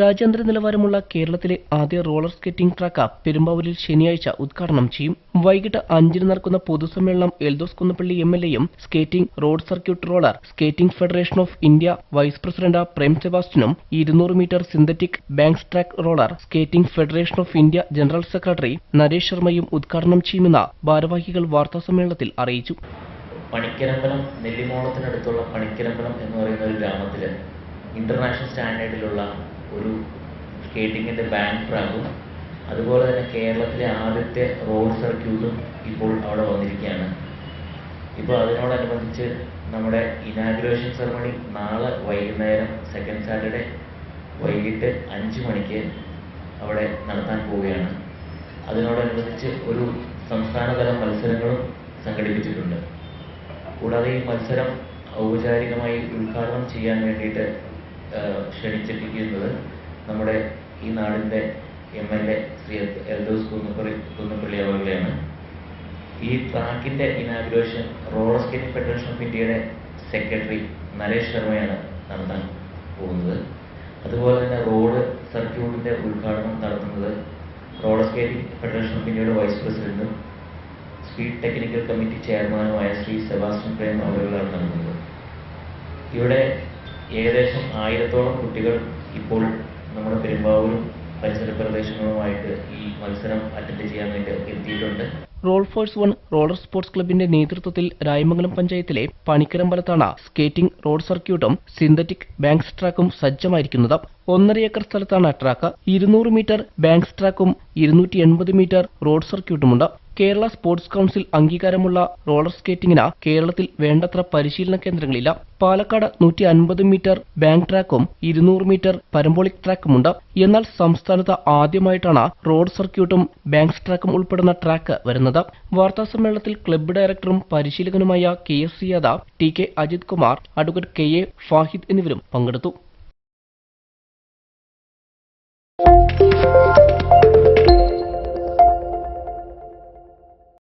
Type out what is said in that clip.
രാജ്യാന്തര നിലവാരമുള്ള കേരളത്തിലെ ആദ്യ റോളർ സ്കേറ്റിംഗ് ട്രാക്ക് പെരുമ്പാവൂരിൽ ശനിയാഴ്ച ഉദ്ഘാടനം ചെയ്യും. വൈകിട്ട് അഞ്ചിന് നടക്കുന്ന പൊതുസമ്മേളനം എൽദോസ് കുന്നപ്പള്ളി എം എൽ എയും skating road circuit roller skating federation of India vice president Prem സെബാസ്റ്റിനും ഇരുന്നൂറ് metre synthetic banks track roller skating federation of India general secretary Naresh ശർമ്മയും ഉദ്ഘാടനം ചെയ്യുമെന്ന് ഭാരവാഹികൾ വാർത്താസമ്മേളനത്തിൽ അറിയിച്ചു. പണിക്കരമ്പലം നെല്ലിമോളത്തിനടുത്തുള്ള പണിക്കരമ്പലം എന്ന് പറയുന്ന ഒരു ഗ്രാമത്തിൽ ഇന്റർനാഷണൽ സ്റ്റാൻഡേർഡിലുള്ള ഒരു സ്കേറ്റിങ്ങിന്റെ ബാങ്ക് ട്രാക്കും അതുപോലെ തന്നെ കേരളത്തിലെ ആദ്യത്തെ റോഡ് സർക്യൂട്ടും ഇപ്പോൾ അവിടെ വന്നിരിക്കുകയാണ്. ഇപ്പോൾ അതിനോടനുബന്ധിച്ച് നമ്മുടെ ഇനാഗ്രേഷൻ സെറമണി നാളെ വൈകുന്നേരം സെക്കൻഡ് സാറ്റർഡേ വൈകിട്ട് അഞ്ച് മണിക്ക് അവിടെ നടത്താൻ പോവുകയാണ്. അതിനോടനുബന്ധിച്ച് ഒരു സംസ്ഥാനതല മത്സരങ്ങളും സംഘടിപ്പിച്ചിട്ടുണ്ട്. കൂടാതെ ഈ മത്സരം ഔപചാരികമായി ഉദ്ഘാടനം ചെയ്യാൻ വേണ്ടിയിട്ട് ക്ഷണിച്ചിരിക്കുന്നത് നമ്മുടെ ഈ നാടിന്റെ M L A Shri Eldhose Kunnappilly Kunnappilly അവരുടെയാണ്. ഈ ട്രാക്കിന്റെ inauguration roller skating federation of ഇന്ത്യയുടെ സെക്രട്ടറി നരേഷ് ശർമ്മയാണ് നടത്താൻ പോകുന്നത്. അതുപോലെ തന്നെ റോഡ് സർക്യൂട്ടിന്റെ ഉദ്ഘാടനം നടത്തുന്നത് റോളർ സ്കേറ്റിംഗ് ഫെഡറേഷൻ ഓഫ് ഇന്ത്യയുടെ വൈസ് പ്രസിഡന്റും സ്പീഡ് ടെക്നിക്കൽ കമ്മിറ്റി ചെയർമാനുമായ ശ്രീ സെബാസ്റ്റ്യൻ പ്രേം അവരുകളാണ് നടത്തുന്നത്. ഇവിടെ ഏകദേശം ആയിരത്തോളം കുട്ടികൾ ഇപ്പോൾ നമ്മുടെ പെരുമ്പാവൂരും പരിസര പ്രദേശങ്ങളുമായിട്ട് ഈ മത്സരം അറ്റൻഡ് ചെയ്യാൻ വേണ്ടി എത്തിയിട്ടുണ്ട്. Roll force one roller sports ക്ലബിന്റെ നേതൃത്വത്തിൽ രായമംഗലം പഞ്ചായത്തിലെ പണിക്കരമ്പലത്താണ് സ്കേറ്റിംഗ് റോഡ് സർക്യൂട്ടും സിന്തറ്റിക് ബാങ്ക്സ് ട്രാക്കും സജ്ജമായിരിക്കുന്നത്. ഒന്നര ഏക്കർ സ്ഥലത്താണ് ട്രാക്ക് ഇരുന്നൂറ് മീറ്റർ ബാങ്ക്സ് ട്രാക്കും ഇരുന്നൂറ്റി എൺപത് മീറ്റർ റോഡ് സർക്യൂട്ടുമുണ്ട് കേരള സ്പോർട്സ് കൗൺസിൽ അംഗീകാരമുള്ള റോളർ സ്കേറ്റിംഗിന് കേരളത്തിൽ വേണ്ടത്ര പരിശീലന കേന്ദ്രങ്ങളില്ല. പാലക്കാട് നൂറ്റി അൻപത് മീറ്റർ ബാങ്ക് ട്രാക്കും ഇരുന്നൂറ് മീറ്റർ പരമ്പോളിക് ട്രാക്കുമുണ്ട് എന്നാൽ സംസ്ഥാനത്ത് ആദ്യമായിട്ടാണ് റോഡ് സർക്യൂട്ടും ബാങ്ക്സ് ട്രാക്കും ഉൾപ്പെടുന്ന ട്രാക്ക് വരുന്നത്. വാർത്താ സമ്മേളനത്തിൽ ക്ലബ്ബ് ഡയറക്ടറും പരിശീലകനുമായ K S Siyad T K Ajith Kumar advocate K A Fahid എന്നിവരും പങ്കെടുത്തു. Música